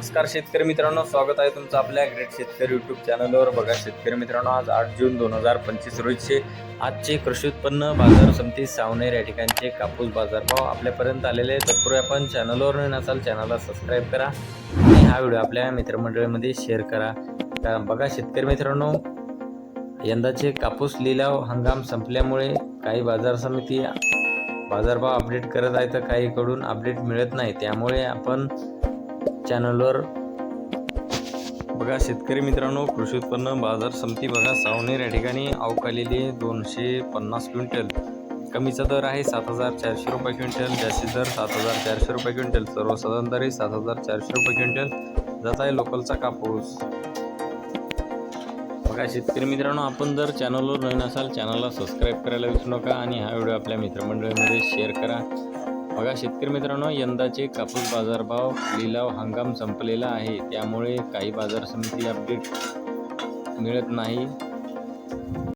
नमस्कार शेतकरी मित्रांनो स्वागत आहे तुमचं आपल्या ग्रेट शेतकरी यूट्यूब चॅनलवर बघा शेतकरी मित्रांनो आज आठ जून दोन हजार पंचवीस रोजीचे आजचे कृषी उत्पन्न बाजार समिती सावनेर या ठिकाणचे कापूस बाजारभाव आपल्यापर्यंत आलेले आहेत. तत्पूर्वी आपण चॅनलवर नसाल असाल चॅनलला सबस्क्राईब करा आणि हा व्हिडिओ आपल्या मित्रमंडळीमध्ये शेअर करा. कारण बघा शेतकरी मित्रांनो यंदाचे कापूस लिलाव हंगाम संपल्यामुळे काही बाजार समिती बाजारभाव अपडेट करत आहे तर काहीकडून अपडेट मिळत नाही. त्यामुळे आपण चॅनलवर बघा शेतकरी मित्रांनो कृषी उत्पन्न बाजार समिती बघा सावनेर या ठिकाणी अवकालेली दोनशे पन्नास क्विंटल. कमीचा दर आहे सात हजार चारशे रुपये क्विंटल जास्तीत दर सात हजार चारशे रुपये क्विंटल. सर्वसाधारण दर आहे सात हजार चारशे रुपये क्विंटल. जात आहे लोकलचा कापूस. बघा शेतकरी मित्रांनो आपण जर चॅनलवर नवीन असाल चॅनलला सबस्क्राईब करायला विसरू नका आणि हा व्हिडिओ आपल्या मित्रमंडळीमध्ये शेअर करा. बघा शेतकरी मित्रांनो यंदाचे कापूस बाजारभाव लिलाव हंगाम संपलेला आहे. त्यामुळे काही बाजार समिती अपडेट मिळत नाही.